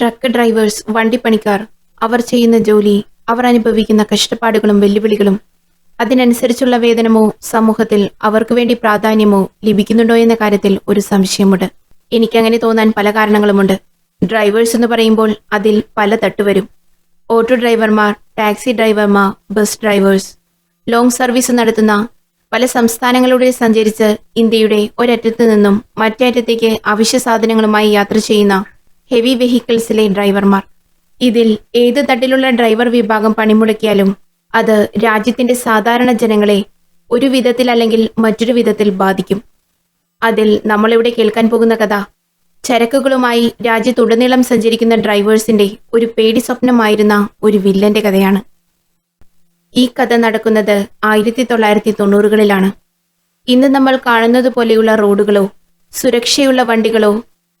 Truck drivers വണ്ടിപ്പണിക്കാർ അവർ ചെയ്യുന്ന ജോലി അവർ അനുഭവിക്കുന്ന കഷ്ടപ്പാടുകളും വെല്ലുവിളികളും അതിനനുസരിച്ചുള്ള വേതനമോ സമൂഹത്തിൽ അവർക്ക് വേണ്ടി പ്രാധാന്യമോ ലഭിക്കുന്നുണ്ടോ എന്ന കാര്യത്തിൽ ഒരു സംശയമുണ്ട്. എനിക്കങ്ങനെ തോന്നാൻ പല കാരണങ്ങളുമുണ്ട്. ഡ്രൈവേഴ്സ് എന്ന് പറയുമ്പോൾ അതിൽ പല തട്ടുവരും ഓട്ടോ ഡ്രൈവർമാർ ടാക്സി ഡ്രൈവർമാർ ബസ് ഡ്രൈവേഴ്സ് ലോങ് സർവീസ് നടത്തുന്ന പല സംസ്ഥാനങ്ങളിലൂടെ സഞ്ചരിച്ച് ഇന്ത്യയുടെ ഒരറ്റത്ത് നിന്നും മറ്റേ അറ്റത്തേക്ക് അവശ്യ സാധനങ്ങളുമായി യാത്ര ചെയ്യുന്ന ഹെവി വെഹിക്കിൾസിലെ ഡ്രൈവർമാർ. ഇതിൽ ഏത് തട്ടിലുള്ള ഡ്രൈവർ വിഭാഗം പണിമുടക്കിയാലും അത് രാജ്യത്തിന്റെ സാധാരണ ജനങ്ങളെ ഒരു വിധത്തിൽ അല്ലെങ്കിൽ മറ്റൊരു വിധത്തിൽ ബാധിക്കും. അതിൽ നമ്മളിവിടെ കേൾക്കാൻ പോകുന്ന കഥ ചരക്കുകളുമായി രാജ്യത്തുടനീളം സഞ്ചരിക്കുന്ന ഡ്രൈവേഴ്സിന്റെ ഒരു പേടി സ്വപ്നമായിരുന്ന ഒരു വില്ലന്റെ കഥയാണ്. ഈ കഥ നടക്കുന്നത് ആയിരത്തി തൊള്ളായിരത്തി തൊണ്ണൂറുകളിലാണ് ഇന്ന് നമ്മൾ കാണുന്നത് പോലെയുള്ള റോഡുകളോ സുരക്ഷയുള്ള വണ്ടികളോ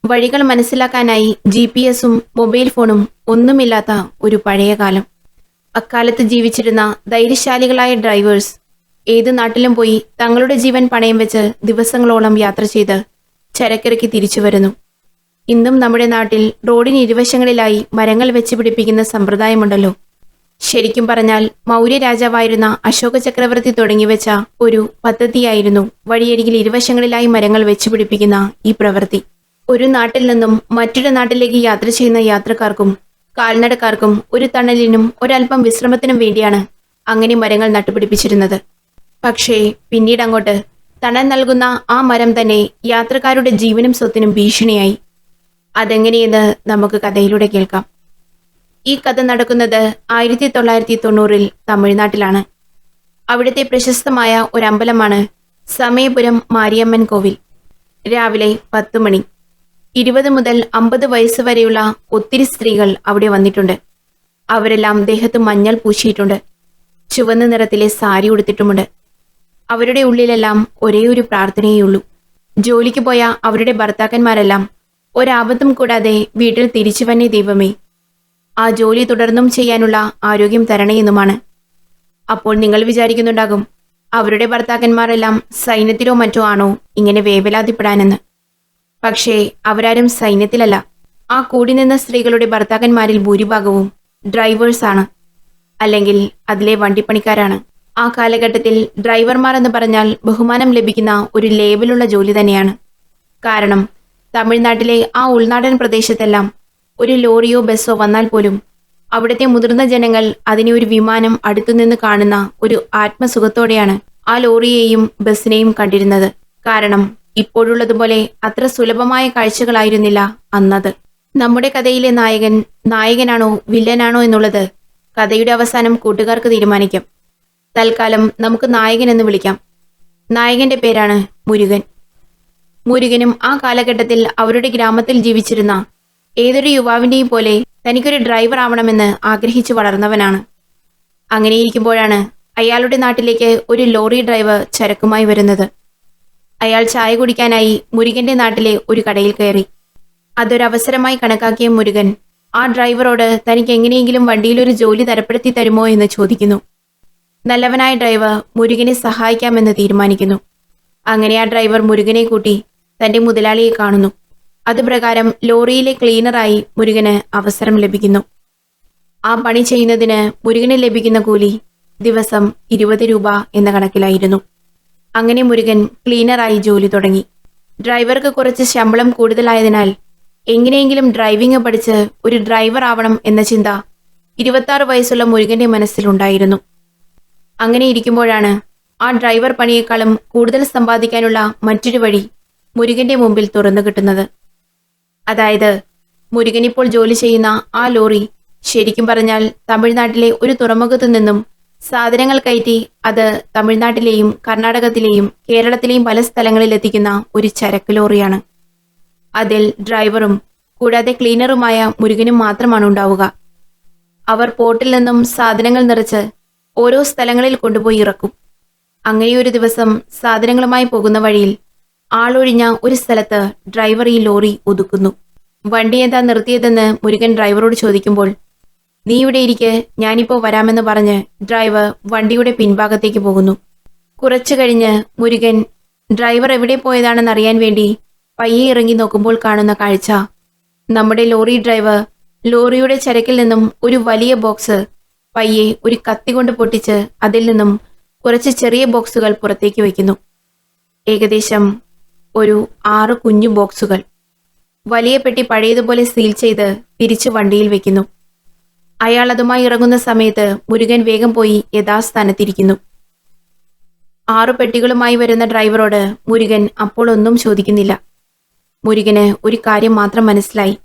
വഴികൾ മനസ്സിലാക്കാനായി ജി പി എസും മൊബൈൽ ഫോണും ഒന്നുമില്ലാത്ത ഒരു പഴയ കാലം. അക്കാലത്ത് ജീവിച്ചിരുന്ന ധൈര്യശാലികളായ ഡ്രൈവേഴ്സ് ഏത് നാട്ടിലും പോയി തങ്ങളുടെ ജീവൻ പണയം വെച്ച് ദിവസങ്ങളോളം യാത്ര ചെയ്ത് ചരക്കിറക്കി തിരിച്ചു വരുന്നു. ഇന്നും നമ്മുടെ നാട്ടിൽ റോഡിന് ഇരുവശങ്ങളിലായി മരങ്ങൾ വെച്ച് പിടിപ്പിക്കുന്ന സമ്പ്രദായമുണ്ടല്ലോ. ശരിക്കും പറഞ്ഞാൽ മൗര്യ രാജാവായിരുന്ന അശോക ചക്രവർത്തി തുടങ്ങിവെച്ച ഒരു പദ്ധതിയായിരുന്നു വഴിയരികിൽ ഇരുവശങ്ങളിലായി മരങ്ങൾ വെച്ച് പിടിപ്പിക്കുന്ന ഈ പ്രവൃത്തി. ഒരു നാട്ടിൽ നിന്നും മറ്റൊരു നാട്ടിലേക്ക് യാത്ര ചെയ്യുന്ന യാത്രക്കാർക്കും കാൽനടക്കാർക്കും ഒരു തണലിനും ഒരല്പം വിശ്രമത്തിനും വേണ്ടിയാണ് അങ്ങനെ മരങ്ങൾ നട്ടുപിടിപ്പിച്ചിരുന്നത്. പക്ഷേ പിന്നീട് അങ്ങോട്ട് തണൽ നൽകുന്ന ആ മരം തന്നെ യാത്രക്കാരുടെ ജീവനും സ്വത്തിനും ഭീഷണിയായി. അതെങ്ങനെയെന്ന് നമുക്ക് കഥയിലൂടെ കേൾക്കാം. ഈ കഥ നടക്കുന്നത് ആയിരത്തി തൊള്ളായിരത്തി തൊണ്ണൂറിൽ തമിഴ്നാട്ടിലാണ്. അവിടുത്തെ പ്രശസ്തമായ ഒരു അമ്പലമാണ് സമയപുരം മാരിയമ്മൻ കോവിൽ. രാവിലെ പത്ത് മണി. ഇരുപത് മുതൽ അമ്പത് വയസ്സ് വരെയുള്ള ഒത്തിരി സ്ത്രീകൾ അവിടെ വന്നിട്ടുണ്ട്. അവരെല്ലാം ദേഹത്ത് മഞ്ഞൾ പൂശിയിട്ടുണ്ട്. ചുവന്ന നിറത്തിലെ സാരി ഉടുത്തിട്ടുമുണ്ട്. അവരുടെ ഉള്ളിലെല്ലാം ഒരേ ഒരു പ്രാർത്ഥനയേയുള്ളൂ. ജോലിക്ക് പോയ അവരുടെ ഭർത്താക്കന്മാരെല്ലാം ഒരാപത്തും കൂടാതെ വീട്ടിൽ തിരിച്ചു വന്നെ ദൈവമേ. ആ ജോലി തുടർന്നും ചെയ്യാനുള്ള ആരോഗ്യം തരണേയെന്നുമാണ് അപ്പോൾ നിങ്ങൾ വിചാരിക്കുന്നുണ്ടാകും അവരുടെ ഭർത്താക്കന്മാരെല്ലാം സൈന്യത്തിലോ മറ്റോ ആണോ ഇങ്ങനെ വേവലാതിപ്പെടാനെന്ന്. പക്ഷേ അവരാരും സൈന്യത്തിലല്ല. ആ കൂടി നിന്ന സ്ത്രീകളുടെ ഭർത്താക്കന്മാരിൽ ഭൂരിഭാഗവും ഡ്രൈവേഴ്സാണ് അല്ലെങ്കിൽ അതിലെ വണ്ടിപ്പണിക്കാരാണ്. ആ കാലഘട്ടത്തിൽ ഡ്രൈവർമാർ എന്ന് പറഞ്ഞാൽ ബഹുമാനം ലഭിക്കുന്ന ഒരു ലേബലുള്ള ജോലി തന്നെയാണ്. കാരണം തമിഴ്നാട്ടിലെ ആ ഉൾനാടൻ പ്രദേശത്തെല്ലാം ഒരു ലോറിയോ ബസ്സോ വന്നാൽ പോലും അവിടുത്തെ മുതിർന്ന ജനങ്ങൾ അതിനെ ഒരു വിമാനം അടുത്തുനിന്ന് കാണുന്ന ഒരു ആത്മസുഖത്തോടെയാണ് ആ ലോറിയെയും ബസ്സിനെയും കണ്ടിരുന്നത്. കാരണം ഇപ്പോഴുള്ളതുപോലെ അത്ര സുലഭമായ കാഴ്ചകളായിരുന്നില്ല അന്നത്. നമ്മുടെ കഥയിലെ നായകൻ നായകനാണോ വില്ലനാണോ എന്നുള്ളത് കഥയുടെ അവസാനം കൂട്ടുകാർക്ക് തീരുമാനിക്കും. തൽക്കാലം നമുക്ക് നായകൻ എന്ന് വിളിക്കാം. നായകന്റെ പേരാണ് മുരുകൻ. മുരുകനും ആ കാലഘട്ടത്തിൽ അവരുടെ ഗ്രാമത്തിൽ ജീവിച്ചിരുന്ന ഏതൊരു യുവാവിന്റെയും പോലെ തനിക്കൊരു ഡ്രൈവർ ആവണമെന്ന് ആഗ്രഹിച്ചു വളർന്നവനാണ്. അങ്ങനെയിരിക്കുമ്പോഴാണ് അയാളുടെ നാട്ടിലേക്ക് ഒരു ലോറി ഡ്രൈവർ ചരക്കുമായി വരുന്നത്. അയാൾ ചായ കുടിക്കാനായി മുരുകന്റെ നാട്ടിലെ ഒരു കടയിൽ കയറി. അതൊരവസരമായി കണക്കാക്കിയ മുരുകൻ ആ ഡ്രൈവറോട് തനിക്ക് എങ്ങനെയെങ്കിലും വണ്ടിയിൽ ഒരു ജോലി തരപ്പെടുത്തി തരുമോ എന്ന് ചോദിക്കുന്നു. നല്ലവനായ ഡ്രൈവർ മുരുകനെ സഹായിക്കാമെന്ന് തീരുമാനിക്കുന്നു. അങ്ങനെ ആ ഡ്രൈവർ മുരുകനെ കൂട്ടി തന്റെ മുതലാളിയെ കാണുന്നു. അതുപ്രകാരം ലോറിയിലെ ക്ലീനറായി മുരുകന് അവസരം ലഭിക്കുന്നു. ആ പണി ചെയ്യുന്നതിന് മുരുകന് ലഭിക്കുന്ന കൂലി ദിവസം ഇരുപത് രൂപ എന്ന കണക്കിലായിരുന്നു. അങ്ങനെ മുരുകൻ ക്ലീനറായി ജോലി തുടങ്ങി. ഡ്രൈവർക്ക് കുറച്ച് ശമ്പളം കൂടുതലായതിനാൽ എങ്ങനെയെങ്കിലും ഡ്രൈവിംഗ് പഠിച്ച് ഒരു ഡ്രൈവർ ആവണം എന്ന ചിന്ത ഇരുപത്താറ് വയസ്സുള്ള മുരുകന്റെ മനസ്സിലുണ്ടായിരുന്നു അങ്ങനെ ഇരിക്കുമ്പോഴാണ് ആ ഡ്രൈവർ പണിയേക്കാളും കൂടുതൽ സമ്പാദിക്കാനുള്ള മറ്റൊരു വഴി മുരുകന്റെ മുമ്പിൽ തുറന്നു കിട്ടുന്നത്. അതായത് മുരുകൻ ഇപ്പോൾ ജോലി ചെയ്യുന്ന ആ ലോറി ശരിക്കും പറഞ്ഞാൽ തമിഴ്നാട്ടിലെ ഒരു തുറമുഖത്തു നിന്നും സാധനങ്ങൾ കയറ്റി അത് തമിഴ്നാട്ടിലെയും കർണാടകത്തിലെയും കേരളത്തിലെയും പല സ്ഥലങ്ങളിൽ എത്തിക്കുന്ന ഒരു ചരക്ക് ലോറിയാണ്. അതിൽ ഡ്രൈവറും കൂടാതെ ക്ലീനറുമായ മുരുകനും മാത്രമാണ് ഉണ്ടാവുക. അവർ പോർട്ടിൽ നിന്നും സാധനങ്ങൾ നിറച്ച് ഓരോ സ്ഥലങ്ങളിൽ കൊണ്ടുപോയി ഇറക്കും. അങ്ങനെ ഒരു ദിവസം സാധനങ്ങളുമായി പോകുന്ന വഴിയിൽ ആളൊഴിഞ്ഞ ഒരു സ്ഥലത്ത് ഡ്രൈവർ ഈ ലോറി ഒതുക്കുന്നു. വണ്ടി എന്താ നിർത്തിയതെന്ന് മുരുകൻ ഡ്രൈവറോട് ചോദിക്കുമ്പോൾ നീ ഇവിടെ ഇരിക്കെ. ഞാനിപ്പോ വരാമെന്ന് പറഞ്ഞ് ഡ്രൈവർ വണ്ടിയുടെ പിൻഭാഗത്തേക്ക് പോകുന്നു. കുറച്ചു കഴിഞ്ഞ് മുരുകൻ ഡ്രൈവർ എവിടെ പോയതാണെന്ന് അറിയാൻ വേണ്ടി പയ്യെ ഇറങ്ങി നോക്കുമ്പോൾ കാണുന്ന കാഴ്ച. നമ്മുടെ ലോറി ഡ്രൈവർ ലോറിയുടെ ചരക്കിൽ നിന്നും ഒരു വലിയ ബോക്സ് പയ്യെ ഒരു കത്തി കൊണ്ട് പൊട്ടിച്ച് അതിൽ നിന്നും കുറച്ച് ചെറിയ ബോക്സുകൾ പുറത്തേക്ക് വയ്ക്കുന്നു. ഏകദേശം ഒരു ആറ് കുഞ്ഞു ബോക്സുകൾ. വലിയ പെട്ടി പഴയതുപോലെ സീൽ ചെയ്ത് തിരിച്ച് വണ്ടിയിൽ വെക്കുന്നു അയാൾ അതുമായി ഇറങ്ങുന്ന സമയത്ത് മുരുകൻ വേഗം പോയി യഥാസ്ഥാനത്തിരിക്കുന്നു. ആറു പെട്ടികളുമായി വരുന്ന ഡ്രൈവറോട് മുരുകൻ അപ്പോൾ ഒന്നും ചോദിക്കുന്നില്ല. മുരുകന് ഒരു കാര്യം മാത്രം മനസ്സിലായി.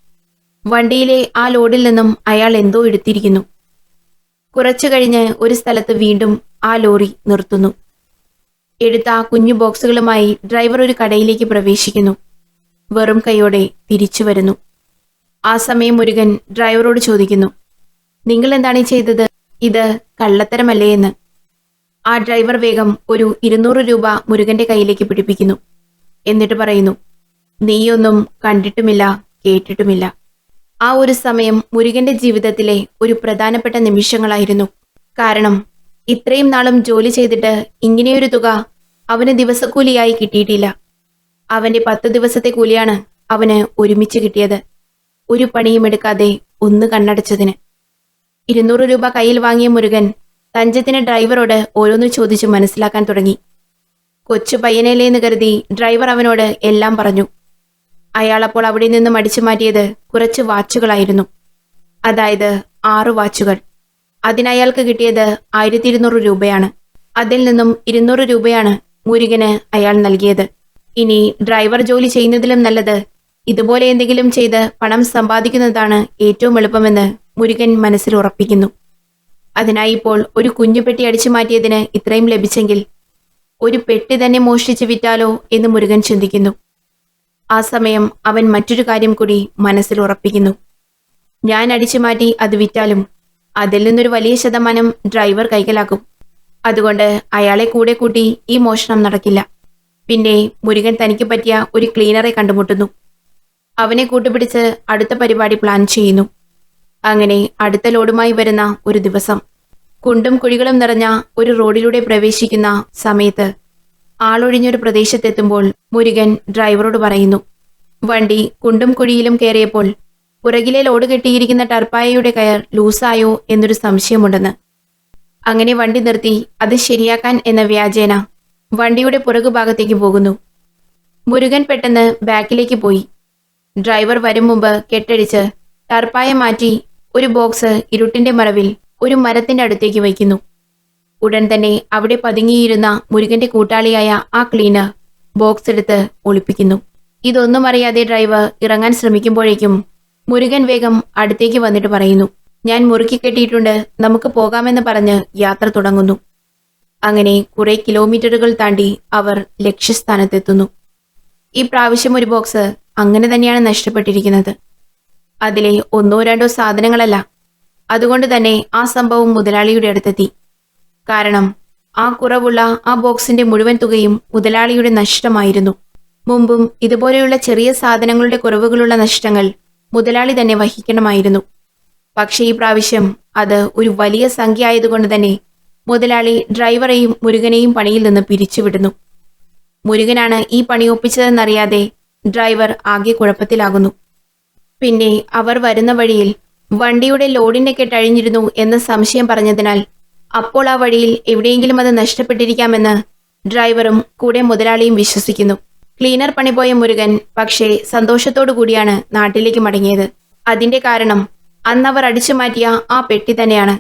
വണ്ടിയിലെ ആ ലോഡിൽ നിന്നും അയാൾ എന്തോ എടുത്തിരിക്കുന്നു. കുറച്ചു കഴിഞ്ഞ് ഒരു സ്ഥലത്ത് വീണ്ടും ആ ലോറി നിർത്തുന്നു. എടുത്ത ആ കുഞ്ഞു ബോക്സുകളുമായി ഡ്രൈവർ ഒരു കടയിലേക്ക് പ്രവേശിക്കുന്നു. വെറും കൈയോടെ തിരിച്ചു വരുന്നു. ആ സമയം മുരുകൻ ഡ്രൈവറോട് ചോദിക്കുന്നു. നിങ്ങൾ എന്താണ് ഈ ചെയ്തത്? ഇത് കള്ളത്തരമല്ലേ എന്ന്. ആ ഡ്രൈവർ വേഗം ഒരു ഇരുന്നൂറ് രൂപ മുരുകന്റെ കയ്യിലേക്ക് പിടിപ്പിക്കുന്നു. എന്നിട്ട് പറയുന്നു നീയൊന്നും കണ്ടിട്ടുമില്ല കേട്ടിട്ടുമില്ല. ആ ഒരു സമയം മുരുകന്റെ ജീവിതത്തിലെ ഒരു പ്രധാനപ്പെട്ട നിമിഷങ്ങളായിരുന്നു. കാരണം ഇത്രയും നാളും ജോലി ചെയ്തിട്ട് ഇങ്ങനെയൊരു തുക അവന് ദിവസക്കൂലിയായി കിട്ടിയിട്ടില്ല. അവന്റെ പത്ത് ദിവസത്തെ കൂലിയാണ് അവന് ഒരുമിച്ച് കിട്ടിയത്. ഒരു പണിയും എടുക്കാതെ ഒന്ന് കണ്ണടച്ചതിന്. ഇരുന്നൂറ് രൂപ കയ്യിൽ വാങ്ങിയ മുരുകൻ തഞ്ചത്തിന് ഡ്രൈവറോട് ഓരോന്ന് ചോദിച്ചു മനസ്സിലാക്കാൻ തുടങ്ങി. കൊച്ചു പയ്യനല്ലേന്ന് കരുതി ഡ്രൈവർ അവനോട് എല്ലാം പറഞ്ഞു. അയാൾ അപ്പോൾ അവിടെ നിന്ന് മടിച്ചു മാറ്റിയത് കുറച്ച് വാച്ചുകളായിരുന്നു. അതായത് ആറു വാച്ചുകൾ. അതിനയാൾക്ക് കിട്ടിയത് ആയിരത്തി ഇരുന്നൂറ് രൂപയാണ്. അതിൽ നിന്നും ഇരുന്നൂറ് രൂപയാണ് മുരുകന് അയാൾ നൽകിയത്. ഇനി ഡ്രൈവർ ജോലി ചെയ്യുന്നതിലും നല്ലത് ഇതുപോലെ എന്തെങ്കിലും ചെയ്ത് പണം സമ്പാദിക്കുന്നതാണ് ഏറ്റവും എളുപ്പമെന്ന് മുരുകൻ മനസ്സിൽ ഉറപ്പിക്കുന്നു. അതിനായി ഇപ്പോൾ ഒരു കുഞ്ഞു പെട്ടി അടിച്ചു മാറ്റിയതിന് ഇത്രയും ലഭിച്ചെങ്കിൽ ഒരു പെട്ടി തന്നെ മോഷ്ടിച്ച് വിറ്റാലോ എന്ന് മുരുകൻ ചിന്തിക്കുന്നു. ആ സമയം അവൻ മറ്റൊരു കാര്യം കൂടി മനസ്സിൽ ഉറപ്പിക്കുന്നു. ഞാൻ അടിച്ചു മാറ്റി അത് വിറ്റാലും അതിൽ നിന്നൊരു വലിയ ശതമാനം ഡ്രൈവർ കൈക്കലാക്കും. അതുകൊണ്ട് അയാളെ കൂടെ കൂട്ടി ഈ മോഷണം നടക്കില്ല. പിന്നെ മുരുകൻ തനിക്ക് പറ്റിയ ഒരു ക്ലീനറെ കണ്ടുമുട്ടുന്നു. അവനെ കൂട്ടുപിടിച്ച് അടുത്ത പരിപാടി പ്ലാൻ ചെയ്യുന്നു. അങ്ങനെ അടുത്ത ലോഡുമായി വരുന്ന ഒരു ദിവസം. കുണ്ടും കുഴികളും നിറഞ്ഞ ഒരു റോഡിലൂടെ പ്രവേശിക്കുന്ന സമയത്ത് ആളൊഴിഞ്ഞൊരു പ്രദേശത്തെത്തുമ്പോൾ മുരുകൻ ഡ്രൈവറോട് പറയുന്നു വണ്ടി കുണ്ടും കുഴിയിലും കയറിയപ്പോൾ പുറകിലെ ലോഡ് കെട്ടിയിരിക്കുന്ന ടർപ്പായയുടെ കയർ ലൂസായോ എന്നൊരു സംശയമുണ്ടെന്ന്. അങ്ങനെ വണ്ടി നിർത്തി അത് ശരിയാക്കാൻ എന്ന വ്യാജേന വണ്ടിയുടെ പുറകുഭാഗത്തേക്ക് പോകുന്നു. മുരുകൻ പെട്ടെന്ന് ബാക്കിലേക്ക് പോയി. ഡ്രൈവർ വരും മുമ്പ് കെട്ടടിച്ച് ടർപ്പായ മാറ്റി ഒരു ബോക്സ് ഇരുട്ടിന്റെ മറവിൽ ഒരു മരത്തിന്റെ അടുത്തേക്ക് വയ്ക്കുന്നു. ഉടൻ തന്നെ അവിടെ പതുങ്ങിയിരുന്ന മുരുകന്റെ കൂട്ടാളിയായ ആ ക്ലീനർ ബോക്സ് എടുത്ത് ഒളിപ്പിക്കുന്നു. ഇതൊന്നും അറിയാതെ ഡ്രൈവർ ഇറങ്ങാൻ ശ്രമിക്കുമ്പോഴേക്കും മുരുകൻ വേഗം അടുത്തേക്ക് വന്നിട്ട് പറയുന്നു ഞാൻ മുറുക്കി കെട്ടിയിട്ടുണ്ട് നമുക്ക് പോകാമെന്ന് പറഞ്ഞ് യാത്ര തുടങ്ങുന്നു. അങ്ങനെ കുറെ കിലോമീറ്ററുകൾ താണ്ടി അവർ ലക്ഷ്യസ്ഥാനത്തെത്തുന്നു. ഈ പ്രാവശ്യം ഒരു ബോക്സ് അങ്ങനെ തന്നെയാണ് നഷ്ടപ്പെട്ടിരിക്കുന്നത്. അതിലെ ഒന്നോ രണ്ടോ സാധനങ്ങളല്ല. അതുകൊണ്ട് തന്നെ ആ സംഭവം മുതലാളിയുടെ അടുത്തെത്തി. കാരണം ആ കുറവുള്ള ആ ബോക്സിന്റെ മുഴുവൻ തുകയും മുതലാളിയുടെ നഷ്ടമായിരുന്നു. മുമ്പും ഇതുപോലെയുള്ള ചെറിയ സാധനങ്ങളുടെ കുറവുകളുള്ള നഷ്ടങ്ങൾ മുതലാളി തന്നെ വഹിക്കണമായിരുന്നു. പക്ഷേ ഈ പ്രാവശ്യം അത് ഒരു വലിയ സംഖ്യ ആയതുകൊണ്ട് തന്നെ മുതലാളി ഡ്രൈവറെയും മുരുകനെയും പണിയിൽ നിന്ന് പിരിച്ചുവിടുന്നു. മുരുകനാണ് ഈ പണി ഒപ്പിച്ചതെന്നറിയാതെ ഡ്രൈവർ ആകെ കുഴപ്പത്തിലാകുന്നു. പിന്നെ അവർ വരുന്ന വഴിയിൽ വണ്ടിയുടെ ലോഡിന്റെ കെട്ടഴിഞ്ഞിരുന്നു എന്ന സംശയം പറഞ്ഞതിനാൽ അപ്പോൾ ആ വഴിയിൽ എവിടെയെങ്കിലും അത് നഷ്ടപ്പെട്ടിരിക്കാമെന്ന് ഡ്രൈവറും കൂടെ മുതലാളിയും വിശ്വസിക്കുന്നു. ക്ലീനർ പണിപോയ മുരുകൻ പക്ഷേ സന്തോഷത്തോടു കൂടിയാണ് നാട്ടിലേക്ക് മടങ്ങിയത്. അതിന്റെ കാരണം അന്നവർ അടിച്ചു മാറ്റിയ ആ പെട്ടി തന്നെയാണ്.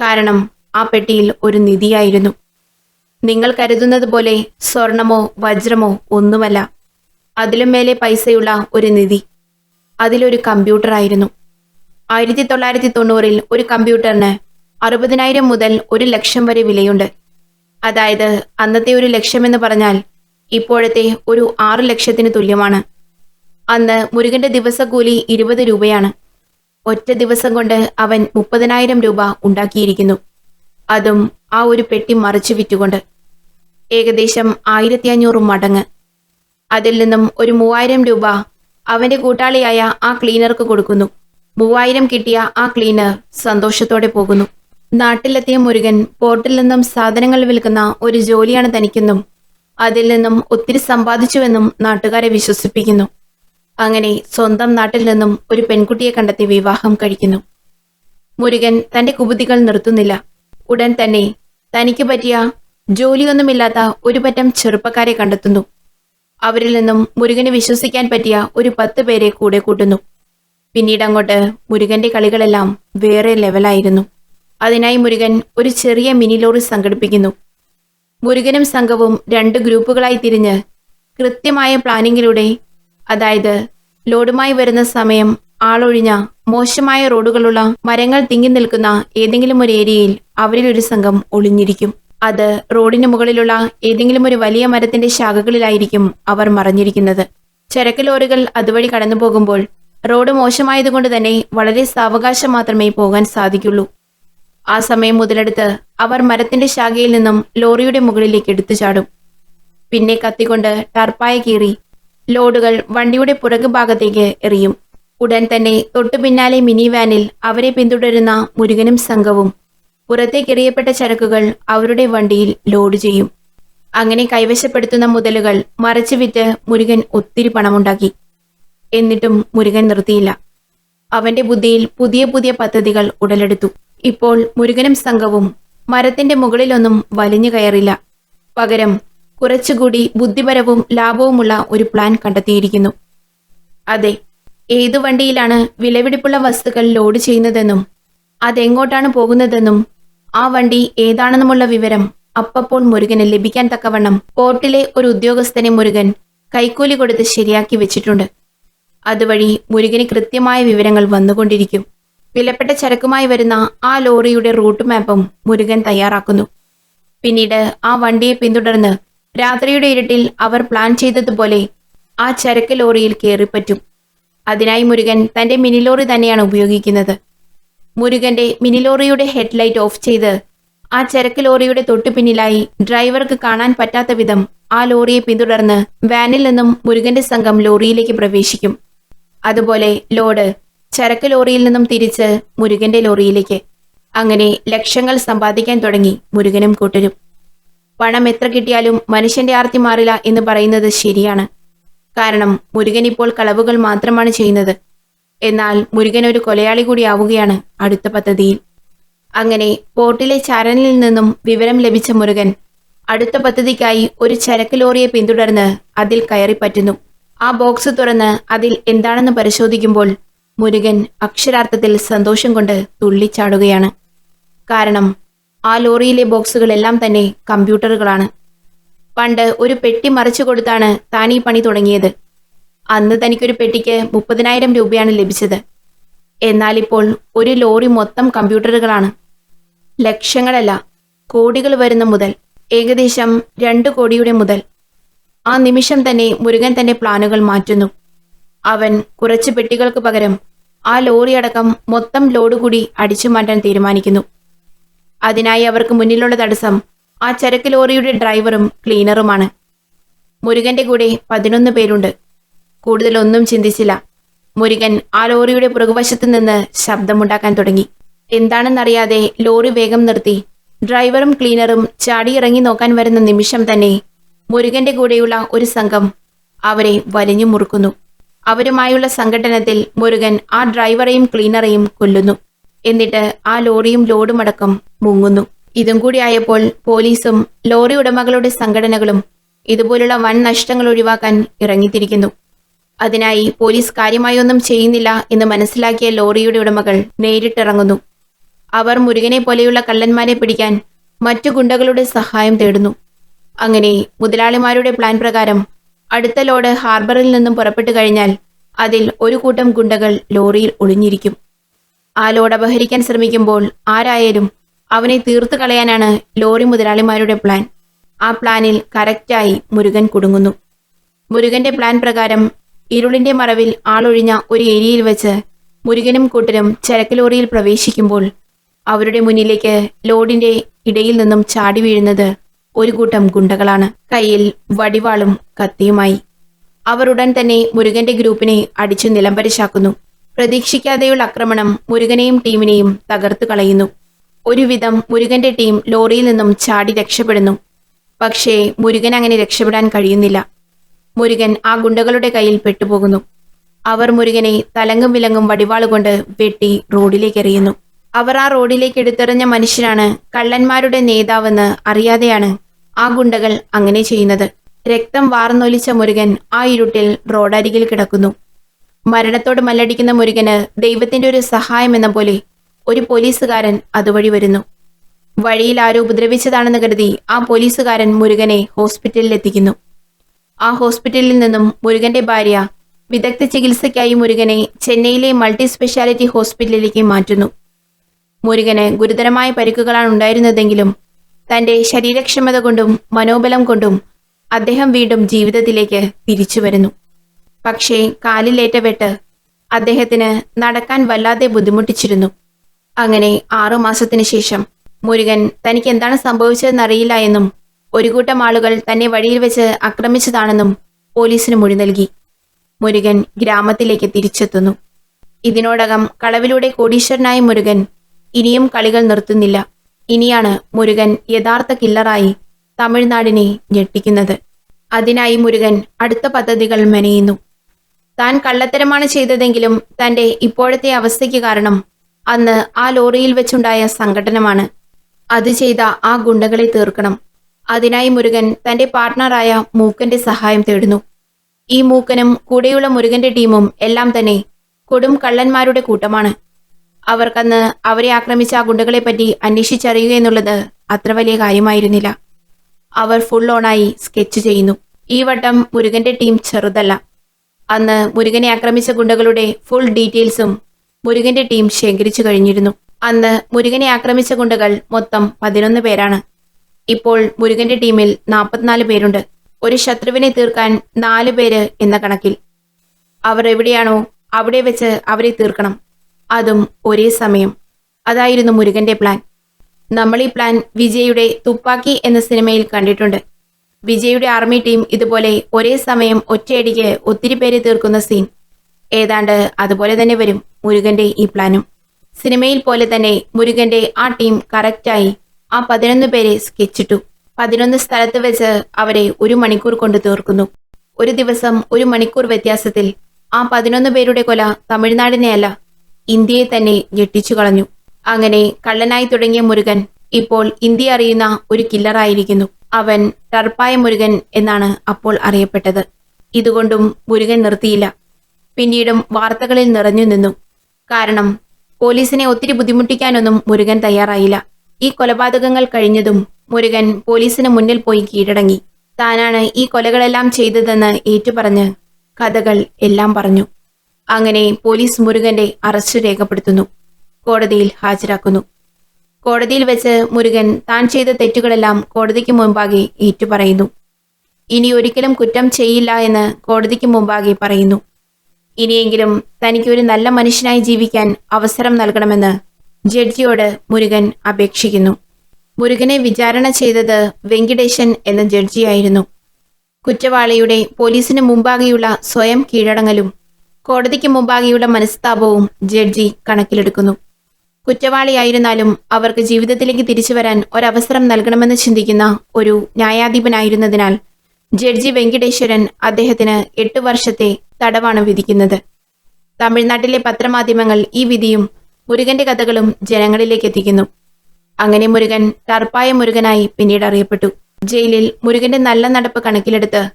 കാരണം ആ പെട്ടിയിൽ ഒരു നിധിയായിരുന്നു. നിങ്ങൾ കരുതുന്നത് പോലെ സ്വർണമോ വജ്രമോ ഒന്നുമല്ല. അതിലും മേലെ പൈസയുള്ള ഒരു നിധി. അതിലൊരു കമ്പ്യൂട്ടറായിരുന്നു ആയിരത്തി തൊള്ളായിരത്തി തൊണ്ണൂറിൽ ഒരു കമ്പ്യൂട്ടറിന് അറുപതിനായിരം മുതൽ ഒരു ലക്ഷം വരെ വിലയുണ്ട്. അതായത് അന്നത്തെ ഒരു ലക്ഷം എന്ന് പറഞ്ഞാൽ ഇപ്പോഴത്തെ ഒരു ആറ് ലക്ഷത്തിന് തുല്യമാണ്. അന്ന് മുരുകന്റെ ദിവസക്കൂലി ഇരുപത് രൂപയാണ്. ഒറ്റ ദിവസം കൊണ്ട് അവൻ മുപ്പതിനായിരം രൂപ ഉണ്ടാക്കിയിരിക്കുന്നു. അതും ആ ഒരു പെട്ടി മറിച്ചു വിറ്റുകൊണ്ട്. ഏകദേശം ആയിരത്തി അഞ്ഞൂറ് മടങ്ങ്. അതിൽ നിന്നും ഒരു മൂവായിരം രൂപ അവന്റെ കൂട്ടാളിയായ ആ ക്ലീനർക്ക് കൊടുക്കുന്നു. മൂവായിരം കിട്ടിയ ആ ക്ലീനർ സന്തോഷത്തോടെ പോകുന്നു. നാട്ടിലെത്തിയ മുരുകൻ പോർട്ടിൽ നിന്നും സാധനങ്ങൾ വിൽക്കുന്ന ഒരു ജോലിയാണ് തനിക്കെന്നും അതിൽ നിന്നും ഒത്തിരി സമ്പാദിച്ചുവെന്നും നാട്ടുകാരെ വിശ്വസിപ്പിക്കുന്നു. അങ്ങനെ സ്വന്തം നാട്ടിൽ നിന്നും ഒരു പെൺകുട്ടിയെ കണ്ടെത്തി വിവാഹം കഴിക്കുന്നു. മുരുകൻ തന്റെ കുബുദ്ധികൾ നിർത്തുന്നില്ല. ഉടൻ തന്നെ തനിക്ക് പറ്റിയ ജോലിയൊന്നുമില്ലാത്ത ഒരു പറ്റം ചെറുപ്പക്കാരെ കണ്ടെത്തുന്നു. അവരിൽ നിന്നും മുരുകന് വിശ്വസിക്കാൻ പറ്റിയ ഒരു പത്ത് പേരെ കൂടെ കൂട്ടുന്നു. പിന്നീട് അങ്ങോട്ട് മുരുകന്റെ കളികളെല്ലാം വേറെ ലെവലായിരുന്നു അതിനായി മുരുകൻ ഒരു ചെറിയ മിനി ലോറി സംഘടിപ്പിക്കുന്നു. മുരുകനും സംഘവും രണ്ട് ഗ്രൂപ്പുകളായി തിരിഞ്ഞ് കൃത്യമായ പ്ലാനിങ്ങിലൂടെ അതായത് ലോഡുമായി വരുന്ന സമയം ആളൊഴിഞ്ഞ മോശമായ റോഡുകളുള്ള മരങ്ങൾ തിങ്ങി നിൽക്കുന്ന ഏതെങ്കിലും ഒരു ഏരിയയിൽ അവരിൽ ഒരു സംഘം ഒളിഞ്ഞിരിക്കും. അത് റോഡിന് മുകളിലുള്ള ഏതെങ്കിലും ഒരു വലിയ മരത്തിന്റെ ശാഖകളിലായിരിക്കും അവർ മറഞ്ഞിരിക്കുന്നത്. ചരക്ക് ലോറികൾ അതുവഴി കടന്നു പോകുമ്പോൾ റോഡ് മോശമായതുകൊണ്ട് തന്നെ വളരെ സാവകാശം മാത്രമേ പോകാൻ സാധിക്കുള്ളൂ. ആ സമയം മുതലെടുത്ത് അവർ മരത്തിന്റെ ശാഖയിൽ നിന്നും ലോറിയുടെ മുകളിലേക്ക് എടുത്തു ചാടും പിന്നെ കത്തിക്കൊണ്ട് ടർപ്പായ കീറി ലോഡുകൾ വണ്ടിയുടെ പുറകു ഭാഗത്തേക്ക് എറിയും. ഉടൻ തന്നെ തൊട്ടു പിന്നാലെ മിനി വാനിൽ അവരെ പിന്തുടരുന്ന മുരുകനും സംഘവും പുറത്തേക്ക് എറിയപ്പെട്ട ചരക്കുകൾ അവരുടെ വണ്ടിയിൽ ലോഡ് ചെയ്യും. അങ്ങനെ കൈവശപ്പെടുത്തുന്ന മുതലുകൾ മറച്ചു വിറ്റ് മുരുകൻ ഒത്തിരി പണമുണ്ടാക്കി. എന്നിട്ടും മുരുകൻ നിർത്തിയില്ല. അവന്റെ ബുദ്ധിയിൽ പുതിയ പുതിയ പദ്ധതികൾ ഉടലെടുത്തു. ഇപ്പോൾ മുരുകനും സംഘവും മരത്തിന്റെ മുകളിലൊന്നും വലിഞ്ഞു കയറില്ല. പകരം കുറച്ചുകൂടി ബുദ്ധിപരവും ലാഭവുമുള്ള ഒരു പ്ലാൻ കണ്ടെത്തിയിരിക്കുന്നു. അതെ ഏതു വണ്ടിയിലാണ് വിലപിടിപ്പുള്ള വസ്തുക്കൾ ലോഡ് ചെയ്യുന്നതെന്നും അതെങ്ങോട്ടാണ് പോകുന്നതെന്നും ആ വണ്ടി ഏതാണെന്നുമുള്ള വിവരം അപ്പപ്പോൾ മുരുകന് ലഭിക്കാൻ തക്കവണ്ണം പോർട്ടിലെ ഒരു ഉദ്യോഗസ്ഥനെ മുരുകൻ കൈക്കൂലി കൊടുത്ത് ശരിയാക്കി വെച്ചിട്ടുണ്ട്. അതുവഴി മുരുകന് കൃത്യമായ വിവരങ്ങൾ വന്നുകൊണ്ടിരിക്കും. വിലപ്പെട്ട ചരക്കുമായി വരുന്ന ആ ലോറിയുടെ റൂട്ട് മാപ്പും മുരുകൻ തയ്യാറാക്കുന്നു. പിന്നീട് ആ വണ്ടിയെ പിന്തുടർന്ന് രാത്രിയുടെ ഇരുട്ടിൽ അവർ പ്ലാൻ ചെയ്തതുപോലെ ആ ചരക്ക് ലോറിയിൽ കയറിപ്പറ്റും അതിനായി മുരുകൻ തന്റെ മിനി ലോറി തന്നെയാണ് ഉപയോഗിക്കുന്നത്. മുരുകന്റെ മിനി ലോറിയുടെ ഹെഡ്ലൈറ്റ് ഓഫ് ചെയ്ത് ആ ചരക്ക് ലോറിയുടെ തൊട്ടുപിന്നിലായി ഡ്രൈവർക്ക് കാണാൻ പറ്റാത്ത വിധം ആ ലോറിയെ പിന്തുടർന്ന് വാനിൽ നിന്നും മുരുകന്റെ സംഘം ലോറിയിലേക്ക് പ്രവേശിക്കും. അതുപോലെ ലോഡ് ചരക്ക് ലോറിയിൽ നിന്നും തിരിച്ച് മുരുകന്റെ ലോറിയിലേക്ക്. അങ്ങനെ ലക്ഷങ്ങൾ സമ്പാദിക്കാൻ തുടങ്ങി മുരുകനും കൂട്ടരും. പണം എത്ര കിട്ടിയാലും മനുഷ്യന്റെ ആർത്തി മാറില്ല എന്ന് പറയുന്നത് ശരിയാണ്. കാരണം മുരുകൻ ഇപ്പോൾ കളവുകൾ മാത്രമാണ് ചെയ്യുന്നത്. എന്നാൽ മുരുകൻ ഒരു കൊലയാളി കൂടിയാവുകയാണ് അടുത്ത പദ്ധതിയിൽ. അങ്ങനെ പോർട്ടിലെ ചരനിൽ നിന്നും വിവരം ലഭിച്ച മുരുകൻ അടുത്ത പദ്ധതിക്കായി ഒരു ചരക്ക് ലോറിയെ പിന്തുടർന്ന് അതിൽ കയറിപ്പറ്റുന്നു ആ ബോക്സ് തുറന്ന് അതിൽ എന്താണെന്ന് പരിശോധിക്കുമ്പോൾ മുരുകൻ അക്ഷരാർത്ഥത്തിൽ സന്തോഷം കൊണ്ട് തുള്ളിച്ചാടുകയാണ്. കാരണം ആ ലോറിയിലെ ബോക്സുകളെല്ലാം തന്നെ കമ്പ്യൂട്ടറുകളാണ്. പണ്ട് ഒരു പെട്ടി മറിച്ചു കൊടുത്താണ് താൻ ഈ പണി തുടങ്ങിയത്. അന്ന് തനിക്കൊരു പെട്ടിക്ക് മുപ്പതിനായിരം രൂപയാണ് ലഭിച്ചത്. എന്നാൽ ഇപ്പോൾ ഒരു ലോറി മൊത്തം കമ്പ്യൂട്ടറുകളാണ്. ലക്ഷങ്ങളല്ല കോടികൾ വരുന്ന മുതൽ ഏകദേശം രണ്ട് കോടിയുടെ മുതൽ. ആ നിമിഷം തന്നെ മുരുകൻ തന്റെ പ്ലാനുകൾ മാറ്റുന്നു. അവൻ കുറച്ച് പെട്ടികൾക്ക് പകരം ആ ലോറി അടക്കം മൊത്തം ലോഡ് കൂടി അടിച്ചു മാറ്റാൻ തീരുമാനിക്കുന്നു. അതിനായി അവർക്ക് മുന്നിലുള്ള തടസ്സം ആ ചരക്ക് ലോറിയുടെ ഡ്രൈവറും ക്ലീനറുമാണ്. മുരുകന്റെ കൂടെ പതിനൊന്ന് പേരുണ്ട്. കൂടുതലൊന്നും ചിന്തിച്ചില്ല. മുരുകൻ ആ ലോറിയുടെ പുറകുവശത്ത് നിന്ന് ശബ്ദമുണ്ടാക്കാൻ തുടങ്ങി. എന്താണെന്നറിയാതെ ലോറി വേഗം നിർത്തി. ഡ്രൈവറും ക്ലീനറും ചാടിയിറങ്ങി നോക്കാൻ വരുന്ന നിമിഷം തന്നെ മുരുകന്റെ കൂടെയുള്ള ഒരു സംഘം അവരെ വലിഞ്ഞു മുറുക്കുന്നു. അവരുമായുള്ള സംഘടനത്തിൽ മുരുകൻ ആ ഡ്രൈവറെയും ക്ലീനറെയും കൊല്ലുന്നു. എന്നിട്ട് ആ ലോറിയും ലോഡുമടക്കം മുങ്ങുന്നു. ഇതും കൂടി ആയപ്പോൾ പോലീസും ലോറി ഉടമകളുടെ സംഘടനകളും ഇതുപോലുള്ള വൻ നഷ്ടങ്ങൾ ഒഴിവാക്കാൻ ഇറങ്ങിത്തിരിക്കുന്നു. അതിനായി പോലീസ് കാര്യമായി ഒന്നും ചെയ്യുന്നില്ല എന്ന് മനസ്സിലാക്കിയ ലോറിയുടെ ഉടമകൾ നേരിട്ടിറങ്ങുന്നു. അവർ മുരുകനെ പോലെയുള്ള കള്ളന്മാരെ പിടിക്കാൻ മറ്റു ഗുണ്ടകളുടെ സഹായം തേടുന്നു. അങ്ങനെ മുതലാളിമാരുടെ പ്ലാൻ പ്രകാരം അടുത്ത ലോഡ് ഹാർബറിൽ നിന്നും പുറപ്പെട്ടു കഴിഞ്ഞാൽ അതിൽ ഒരു കൂട്ടം ഗുണ്ടകൾ ലോറിയിൽ ഒളിഞ്ഞിരിക്കും. ആ ലോഡ് അപഹരിക്കാൻ ശ്രമിക്കുമ്പോൾ ആരായാലും അവനെ തീർത്തു കളയാനാണ് ലോറി മുതലാളിമാരുടെ പ്ലാൻ. ആ പ്ലാനിൽ കറക്റ്റായി മുരുകൻ കുടുങ്ങുന്നു. മുരുകന്റെ പ്ലാൻ പ്രകാരം ഇരുളിന്റെ മറവിൽ ആളൊഴിഞ്ഞ ഒരു ഏരിയയിൽ വെച്ച് മുരുകനും കൂട്ടരും ചരക്ക് ലോറിയിൽ പ്രവേശിക്കുമ്പോൾ അവരുടെ മുന്നിലേക്ക് ലോഡിന്റെ ഇടയിൽ നിന്നും ചാടി വീഴുന്നത് ഒരു കൂട്ടം ഗുണ്ടകളാണ്. കയ്യിൽ വടിവാളും കത്തിയുമായി. അവർ ഉടൻ തന്നെ മുരുകന്റെ ഗ്രൂപ്പിനെ അടിച്ചു നിലംപരിശാക്കുന്നു. പ്രതീക്ഷിക്കാതെയുള്ള ആക്രമണം മുരുകനെയും ടീമിനെയും തകർത്തു കളയുന്നു. ഒരുവിധം മുരുകന്റെ ടീം ലോറിയിൽ നിന്നും ചാടി രക്ഷപ്പെടുന്നു. പക്ഷേ മുരുകൻ അങ്ങനെ രക്ഷപ്പെടാൻ കഴിയുന്നില്ല. മുരുകൻ ആ ഗുണ്ടകളുടെ കയ്യിൽ പെട്ടുപോകുന്നു. അവർ മുരുകനെ തലങ്ങും വിലങ്ങും വടിവാളുകൊണ്ട് വെട്ടി റോഡിലേക്ക് എറിയുന്നു അവർ ആ റോഡിലേക്ക് എടുത്തെറിഞ്ഞ മനുഷ്യനാണ് കള്ളന്മാരുടെ നേതാവെന്ന് അറിയാതെയാണ് ആ ഗുണ്ടകൾ അങ്ങനെ ചെയ്യുന്നത്. രക്തം വാർന്നൊലിച്ച മുരുകൻ ആ ഇരുട്ടിൽ റോഡരികിൽ കിടക്കുന്നു. മരണത്തോട് മല്ലടിക്കുന്ന മുരുകന് ദൈവത്തിന്റെ ഒരു സഹായം എന്ന പോലെ ഒരു പോലീസുകാരൻ അതുവഴി വരുന്നു. വഴിയിൽ ആരോ ഉപദ്രവിച്ചതാണെന്ന് കരുതി ആ പോലീസുകാരൻ മുരുകനെ ഹോസ്പിറ്റലിൽ എത്തിക്കുന്നു ആ ഹോസ്പിറ്റലിൽ നിന്നും മുരുകന്റെ ഭാര്യ വിദഗ്ധ ചികിത്സയ്ക്കായി മുരുകനെ ചെന്നൈയിലെ മൾട്ടി സ്പെഷ്യാലിറ്റി ഹോസ്പിറ്റലിലേക്ക് മാറ്റുന്നു. മുരുകന് ഗുരുതരമായ പരിക്കുകളാണ് ഉണ്ടായിരുന്നതെങ്കിലും തന്റെ ശരീരക്ഷമത കൊണ്ടും മനോബലം കൊണ്ടും അദ്ദേഹം വീണ്ടും ജീവിതത്തിലേക്ക് തിരിച്ചു വരുന്നു. പക്ഷേ കാലിലേറ്റ വെട്ട് അദ്ദേഹത്തിന് നടക്കാൻ വല്ലാതെ ബുദ്ധിമുട്ടിച്ചിരുന്നു. അങ്ങനെ ആറു മാസത്തിന് ശേഷം മുരുകൻ തനിക്ക് എന്താണ് സംഭവിച്ചതെന്നറിയില്ല എന്നും ഒരു കൂട്ടം ആളുകൾ തന്നെ വഴിയിൽ വെച്ച് ആക്രമിച്ചതാണെന്നും പോലീസിന് മൊഴി നൽകി. മുരുകൻ ഗ്രാമത്തിലേക്ക് തിരിച്ചെത്തുന്നു. ഇതിനോടകം കളവിലൂടെ കോടീശ്വരനായ മുരുകൻ ഇനിയും കളികൾ നിർത്തുന്നില്ല. ഇനിയാണ് മുരുകൻ യഥാർത്ഥ കില്ലറായി തമിഴ്നാടിനെ ഞെട്ടിക്കുന്നത്. അതിനായി മുരുകൻ അടുത്ത പദ്ധതികൾ മെനയുന്നു. താൻ കള്ളത്തരമാണ് ചെയ്തതെങ്കിലും തന്റെ ഇപ്പോഴത്തെ അവസ്ഥയ്ക്ക് കാരണം അന്ന് ആ ലോറിയിൽ വെച്ചുണ്ടായ സംഘടനമാണ്. അത് ചെയ്ത ആ ഗുണ്ടകളെ തീർക്കണം. അതിനായി മുരുകൻ തന്റെ പാർട്ട്ണറായ മൂക്കന്റെ സഹായം തേടുന്നു. ഈ മൂക്കനും കൂടെയുള്ള മുരുകന്റെ ടീമും എല്ലാം തന്നെ കൊടും കള്ളന്മാരുടെ കൂട്ടമാണ്. അവർക്കന്ന് അവരെ ആക്രമിച്ച ആ ഗുണ്ടകളെ പറ്റി അന്വേഷിച്ചറിയുക എന്നുള്ളത് അത്ര വലിയ കാര്യമായിരുന്നില്ല. അവർ ഫുൾ ഓണായി സ്കെച്ച് ചെയ്യുന്നു. ഈ വട്ടം മുരുകന്റെ ടീം ചെറുതല്ല. അന്ന് മുരുകനെ ആക്രമിച്ച ഗുണ്ടകളുടെ ഫുൾ ഡീറ്റെയിൽസും മുരുകന്റെ ടീം ശേഖരിച്ചു കഴിഞ്ഞിരുന്നു. അന്ന് മുരുകനെ ആക്രമിച്ച ഗുണ്ടകൾ മൊത്തം പതിനൊന്ന് പേരാണ്. ഇപ്പോൾ മുരുകന്റെ ടീമിൽ നാൽപ്പത്തിനാല് പേരുണ്ട്. ഒരു ശത്രുവിനെ തീർക്കാൻ നാല് പേര് എന്ന കണക്കിൽ. അവർ എവിടെയാണോ അവിടെ വെച്ച് അവരെ തീർക്കണം. അതും ഒരേ സമയം. അതായിരുന്നു മുരുകന്റെ പ്ലാൻ. നമ്മൾ ഈ പ്ലാൻ വിജയുടെ തുപ്പാക്കി എന്ന സിനിമയിൽ കണ്ടിട്ടുണ്ട്. വിജയുടെ ആർമി ടീം ഇതുപോലെ ഒരേ സമയം ഒറ്റയടിക്ക് ഒത്തിരി പേരെ തീർക്കുന്ന സീൻ. ഏതാണ്ട് അതുപോലെ തന്നെ വരും മുരുകന്റെ ഈ പ്ലാനും. സിനിമയിൽ പോലെ തന്നെ മുരുകന്റെ ആ ടീം കറക്റ്റായി ആ പതിനൊന്ന് പേരെ സ്കെച്ചിട്ടു. പതിനൊന്ന് സ്ഥലത്ത് വെച്ച് അവരെ ഒരു മണിക്കൂർ കൊണ്ട് തീർക്കുന്നു. ഒരു ദിവസം ഒരു മണിക്കൂർ വ്യത്യാസത്തിൽ ആ പതിനൊന്ന് പേരുടെ കൊല തമിഴ്നാടിനെയല്ല ഇന്ത്യയെ തന്നെ ഞെട്ടിച്ചു കളഞ്ഞു. അങ്ങനെ കള്ളനായി തുടങ്ങിയ മുരുകൻ ഇപ്പോൾ ഇന്ത്യ അറിയുന്ന ഒരു കില്ലറായിരിക്കുന്നു അവൻ ടർപ്പായ മുരുകൻ എന്നാണ് അപ്പോൾ അറിയപ്പെട്ടത്. ഇതുകൊണ്ടും മുരുകൻ നിർത്തിയില്ല. പിന്നീടും വാർത്തകളിൽ നിറഞ്ഞു നിന്നു. കാരണം പോലീസിനെ ഒത്തിരി ബുദ്ധിമുട്ടിക്കാനൊന്നും മുരുകൻ തയ്യാറായില്ല. ഈ കൊലപാതകങ്ങൾ കഴിഞ്ഞതും മുരുകൻ പോലീസിന് മുന്നിൽ പോയി കീഴടങ്ങി. താനാണ് ഈ കൊലകളെല്ലാം ചെയ്തതെന്ന് ഏറ്റുപറഞ്ഞ് കഥകൾ എല്ലാം പറഞ്ഞു. അങ്ങനെ പോലീസ് മുരുകന്റെ അറസ്റ്റ് രേഖപ്പെടുത്തുന്നു. കോടതിയിൽ ഹാജരാക്കുന്നു. കോടതിയിൽ വെച്ച് മുരുകൻ താൻ ചെയ്ത തെറ്റുകളെല്ലാം കോടതിക്ക് മുമ്പാകെ ഏറ്റുപറയുന്നു. ഇനി ഒരിക്കലും കുറ്റം ചെയ്യില്ല എന്ന് കോടതിക്ക് മുമ്പാകെ പറയുന്നു. ഇനിയെങ്കിലും തനിക്ക് ഒരു നല്ല മനുഷ്യനായി ജീവിക്കാൻ അവസരം നൽകണമെന്ന് ജഡ്ജിയോട് മുരുകൻ അപേക്ഷിക്കുന്നു. മുരുകനെ വിചാരണ ചെയ്തത് വെങ്കിടേശൻ എന്ന ജഡ്ജിയായിരുന്നു. കുറ്റവാളിയുടെ പോലീസിന് മുമ്പാകെയുള്ള സ്വയം കീഴടങ്ങലും കോടതിക്ക് മുമ്പാകെയുള്ള മനസ്താപവും ജഡ്ജി കണക്കിലെടുക്കുന്നു. കുറ്റവാളിയായിരുന്നാലും അവർക്ക് ജീവിതത്തിലേക്ക് തിരിച്ചു വരാൻ ഒരവസരം നൽകണമെന്ന് ചിന്തിക്കുന്ന ഒരു ന്യായാധിപനായിരുന്നതിനാൽ ജഡ്ജി വെങ്കിടേശ്വരൻ അദ്ദേഹത്തിന് എട്ട് വർഷത്തെ തടവാണ് വിധിക്കുന്നത്. തമിഴ്നാട്ടിലെ പത്രമാധ്യമങ്ങൾ ഈ വിധിയും മുരുകന്റെ കഥകളും ജനങ്ങളിലേക്ക് എത്തിക്കുന്നു. അങ്ങനെ മുരുകൻ ടർപ്പായ മുരുകനായി പിന്നീട് അറിയപ്പെട്ടു. ജയിലിൽ മുരുകന്റെ നല്ല നടപ്പ് കണക്കിലെടുത്ത്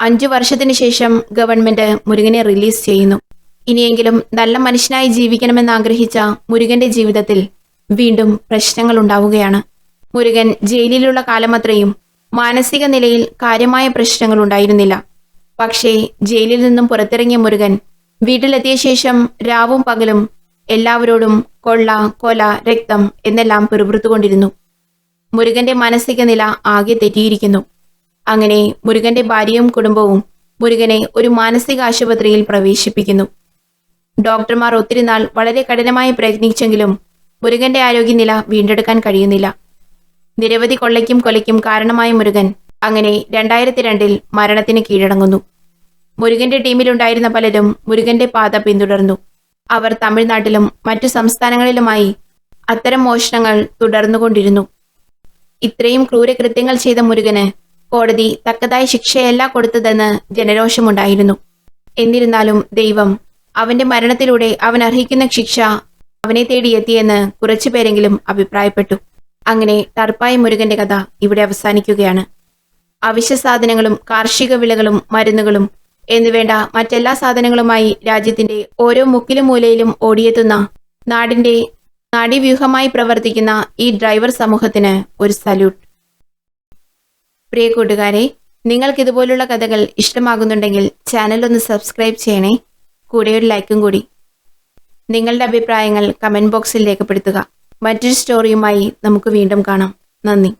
അഞ്ചു വർഷത്തിനു ശേഷം ഗവൺമെന്റ് മുരുകനെ റിലീസ് ചെയ്യുന്നു. ഇനിയെങ്കിലും നല്ല മനുഷ്യനായി ജീവിക്കണമെന്ന് ആഗ്രഹിച്ച മുരുകന്റെ ജീവിതത്തിൽ വീണ്ടും പ്രശ്നങ്ങൾ ഉണ്ടാവുകയാണ്. മുരുകൻ ജയിലിലുള്ള കാലമത്രയും മാനസിക നിലയിൽ കാര്യമായ പ്രശ്നങ്ങൾ ഉണ്ടായിരുന്നില്ല. പക്ഷേ ജയിലിൽ നിന്നും പുറത്തിറങ്ങിയ മുരുകൻ വീട്ടിലെത്തിയ ശേഷം രാവും പകലും എല്ലാവരോടും കൊള്ള കൊല രക്തം എന്നെല്ലാം പിറുപിറുത്തുകൊണ്ടിരുന്നു. മുരുകന്റെ മാനസിക നില ആകെ തെറ്റിയിരിക്കുന്നു. അങ്ങനെ മുരുകന്റെ ഭാര്യയും കുടുംബവും മുരുകനെ ഒരു മാനസിക ആശുപത്രിയിൽ പ്രവേശിപ്പിക്കുന്നു. ഡോക്ടർമാർ ഒത്തിരി നാൾ വളരെ കഠിനമായി പ്രയത്നിച്ചെങ്കിലും മുരുകന്റെ ആരോഗ്യനില വീണ്ടെടുക്കാൻ കഴിയുന്നില്ല. നിരവധി കൊള്ളയ്ക്കും കൊലയ്ക്കും കാരണമായ മുരുകൻ അങ്ങനെ രണ്ടായിരത്തി രണ്ടിൽ മരണത്തിന് കീഴടങ്ങുന്നു. മുരുകന്റെ ടീമിലുണ്ടായിരുന്ന പലരും മുരുകന്റെ പാത പിന്തുടർന്നു. അവർ തമിഴ്നാട്ടിലും മറ്റു സംസ്ഥാനങ്ങളിലുമായി അത്തരം മോഷണങ്ങൾ തുടർന്നുകൊണ്ടിരുന്നു. ഇത്രയും ക്രൂരകൃത്യങ്ങൾ ചെയ്ത മുരുകന് കോടതി തക്കതായ ശിക്ഷയല്ല കൊടുത്തതെന്ന് ജനരോഷമുണ്ടായിരുന്നു. എന്നിരുന്നാലും ദൈവം അവന്റെ മരണത്തിലൂടെ അവൻ അർഹിക്കുന്ന ശിക്ഷ അവനെ തേടിയെത്തിയെന്ന് കുറച്ചുപേരെങ്കിലും അഭിപ്രായപ്പെട്ടു. അങ്ങനെ ടർപ്പായ മുരുകന്റെ കഥ ഇവിടെ അവസാനിക്കുകയാണ്. അവശ്യ സാധനങ്ങളും കാർഷിക വിളകളും മരുന്നുകളും എന്നുവേണ്ട മറ്റെല്ലാ സാധനങ്ങളുമായി രാജ്യത്തിന്റെ ഓരോ മുക്കിലും മൂലയിലും ഓടിയെത്തുന്ന നാടിന്റെ നാടിവ്യൂഹമായി പ്രവർത്തിക്കുന്ന ഈ ഡ്രൈവർ സമൂഹത്തിന് ഒരു സല്യൂട്ട്. പ്രിയ കൂട്ടുകാരെ നിങ്ങൾക്ക് ഇതുപോലുള്ള കഥകൾ ഇഷ്ടമാകുന്നുണ്ടെങ്കിൽ ചാനൽ ഒന്ന് സബ്സ്ക്രൈബ് ചെയ്യണേ. കൂടെ ഒരു ലൈക്കും കൂടി. നിങ്ങളുടെ അഭിപ്രായങ്ങൾ കമന്റ് ബോക്സിൽ രേഖപ്പെടുത്തുക. മറ്റൊരു സ്റ്റോറിയുമായി നമുക്ക് വീണ്ടും കാണാം. നന്ദി.